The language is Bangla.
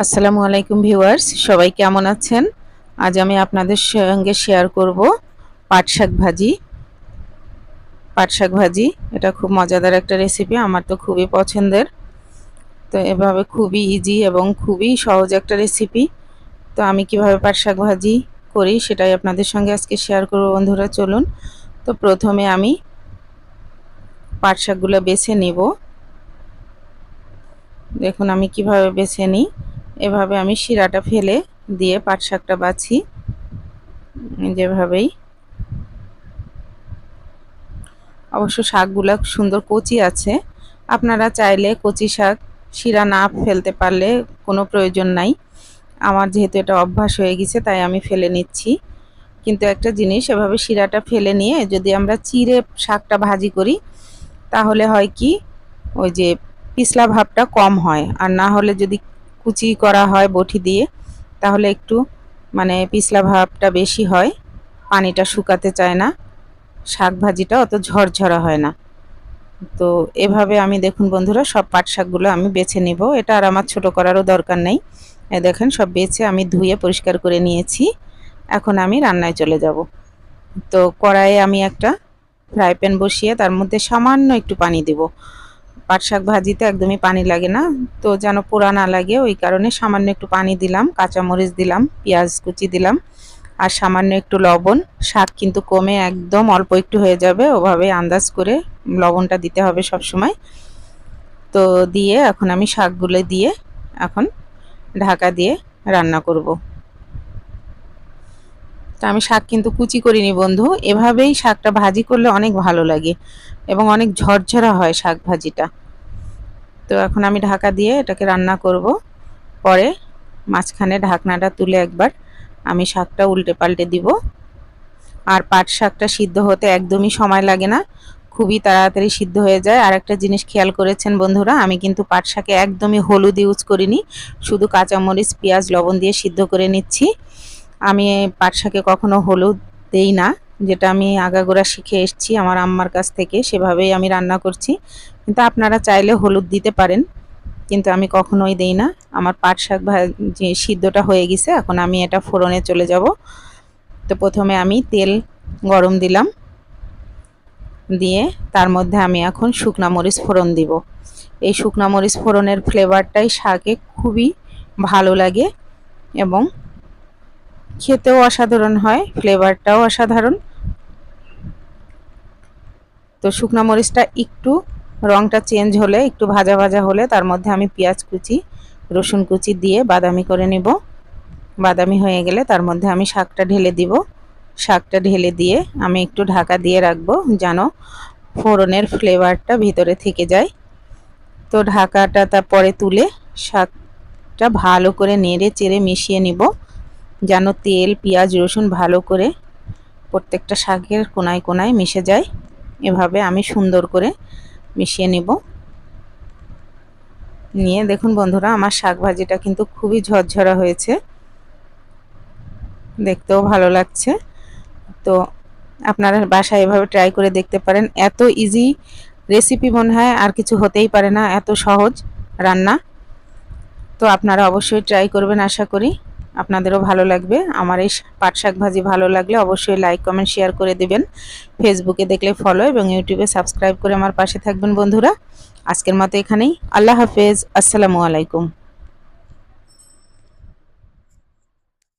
আসসালামু আলাইকুম ভিউয়ার্স, সবাই কেমন আছেন? আজ আমি আপনাদের সঙ্গে শেয়ার করব পাট শাক ভাজি। পাট শাক ভাজি, এটা খুব মজাদার একটা রেসিপি আমার তো খুবই পছন্দের। তো এভাবে খুবই ইজি এবং খুবই সহজ একটা রেসিপি তো আমি কীভাবে পাট শাক ভাজি করি সেটাই আপনাদের সঙ্গে আজকে শেয়ার করব বন্ধুরা, চলুন। তো প্রথমে আমি পাট শাকগুলো বেছে নেব। দেখুন আমি কীভাবে বেছে নিই। এভাবে আমি শিরাটা ফেলে দিয়ে পাট শাকটা বাছি। যেভাবেই। অবশ্য শাকগুলো সুন্দর কচি আছে। আপনারা চাইলে কচি শাক, শিরা না ফেলতে পারলে কোনো প্রয়োজন নাই। আমার যেহেতু এটা অভ্যাস হয়ে গেছে, তাই আমি ফেলে নিচ্ছি। কিন্তু একটা জিনিস, এভাবে শিরাটা ফেলে নিয়ে যদি আমরা চিড়ে শাকটা ভাজি করি, তাহলে হয় কি, ওই যে পিছলা ভাবটা কম হয়। আর না হলে যদি কুচি করা হয় বটি দিয়ে, তাহলে একটু মানে পিছলা ভাবটা বেশি হয়, পানিটা শুকাতে চায় না, শাক ভাজিটা অত ঝরঝরা হয় না। তো এভাবে আমি, দেখুন বন্ধুরা, সব পাট শাকগুলো আমি বেছে নিব। এটা আর আমার ছোট করারও দরকার নেই। দেখেন, সব বেছে আমি ধুয়ে পরিষ্কার করে নিয়েছি। এখন আমি রান্নায় চলে যাব। তো কড়াইয়ে আমি একটা ফ্রাই প্যান বসিয়ে তার মধ্যে সামান্য একটু পানি দেব। পাট শাক ভাজিতে একদমই পানি লাগে না। তো যেন পোড়া না লাগে, ওই কারণে সামান্য একটু পানি দিলাম, কাঁচামরিচ দিলাম, পেঁয়াজ কুচি দিলাম, আর সামান্য একটু লবণ। শাক কিন্তু কমে একদম, অল্প একটু হয়ে যাবে, ওভাবে আন্দাজ করে লবণটা দিতে হবে সব সময় তো দিয়ে এখন আমি শাকগুলো দিয়ে এখন ঢাকা দিয়ে রান্না করব। তা আমি শাক কিন্তু কুচি করিনি বন্ধু, এভাবেই শাকটা ভাজি করলে অনেক ভালো লাগে এবং অনেক ঝরঝরা হয় শাক ভাজিটা। তো এখন আমি ঢাকা দিয়ে এটাকে রান্না করব। পরে মাঝখানে ঢাকনাটা তুলে একবার আমি শাকটা উল্টে পাল্টে দিব। আর পাট শাকটা সিদ্ধ হতে একদমই সময় লাগে না, খুবই তাড়াতাড়ি সিদ্ধ হয়ে যায়। আর একটা জিনিস খেয়াল করেছেন বন্ধুরা, আমি কিন্তু পাট শাকে একদমই হলুদ ইউজ করিনি, শুধু কাঁচামরিচ, পেঁয়াজ, লবণ দিয়ে সিদ্ধ করে নিচ্ছি। আমি পাট শাকে কখনো হলুদ দেই না। যেটা আমি আগাগোড়া শিখে এসছি আমার আম্মার কাছ থেকে, সেভাবেই আমি রান্না করছি। কিন্তু আপনারা চাইলে হলুদ দিতে পারেন, কিন্তু আমি কখনোই দেই না। আমার পাট শাক যে সিদ্ধটা হয়ে গেছে, এখন আমি এটা ফোড়নে চলে যাব। তো প্রথমে আমি তেল গরম দিলাম। দিয়ে তার মধ্যে আমি এখন শুকনা মরিচ ফোড়ন দিব। এই শুকনা মরিচ ফোড়নের ফ্লেভারটাই শাকে খুবই ভালো লাগে এবং খেতেও অসাধারণ হয় ফ্লেভারটাও অসাধারণ। তো শুকনা মরিচটা একটু, রংটা চেঞ্জ হলে, একটু ভাজা ভাজা হলে, তার মধ্যে আমি পেঁয়াজ কুচি, রসুন কুচি দিয়ে বাদামি করে নিব। বাদামি হয়ে গেলে তার মধ্যে আমি শাকটা ঢেলে দিব। শাকটা ঢেলে দিয়ে আমি একটু ঢাকা দিয়ে রাখব যেন ফোড়নের ফ্লেভারটা ভিতরে থেকে যায়। তো ঢাকাটা তারপরে তুলে শাকটা ভালো করে নেড়ে চেড়ে মিশিয়ে নিব। যেন তেল, পেঁয়াজ, রসুন ভালো করে প্রত্যেকটা শাকের কোনায় কোনায় মিশে যায়। এভাবে আমি সুন্দর করে মিশিয়ে নিব। নিয়ে দেখুন বন্ধুরা, আমার শাক ভাজিটা কিন্তু খুবই ঝরঝরা হয়েছে। দেখতেও ভালো লাগছে। তো আপনারা বাসায় এভাবে ট্রাই করে দেখতে পারেন। এত ইজি রেসিপি মনে হয়, আর কিছু হতেই পারে না, এত সহজ রান্না। তো আপনারা অবশ্যই ট্রাই করবেন, আশা করি। আপনাদেরও ভালো লাগবে। আমার এই পাট শাক ভাজি ভালো লাগলে অবশ্যই লাইক কমেন্ট শেয়ার করে দেবেন। ফেসবুকে দেখলে ফলো এবং ইউটিউবে সাবস্ক্রাইব করে আমার পাশে থাকবেন বন্ধুরা। আজকের মতো এখানেই। আল্লাহ হাফেজ। আসসালামু আলাইকুম।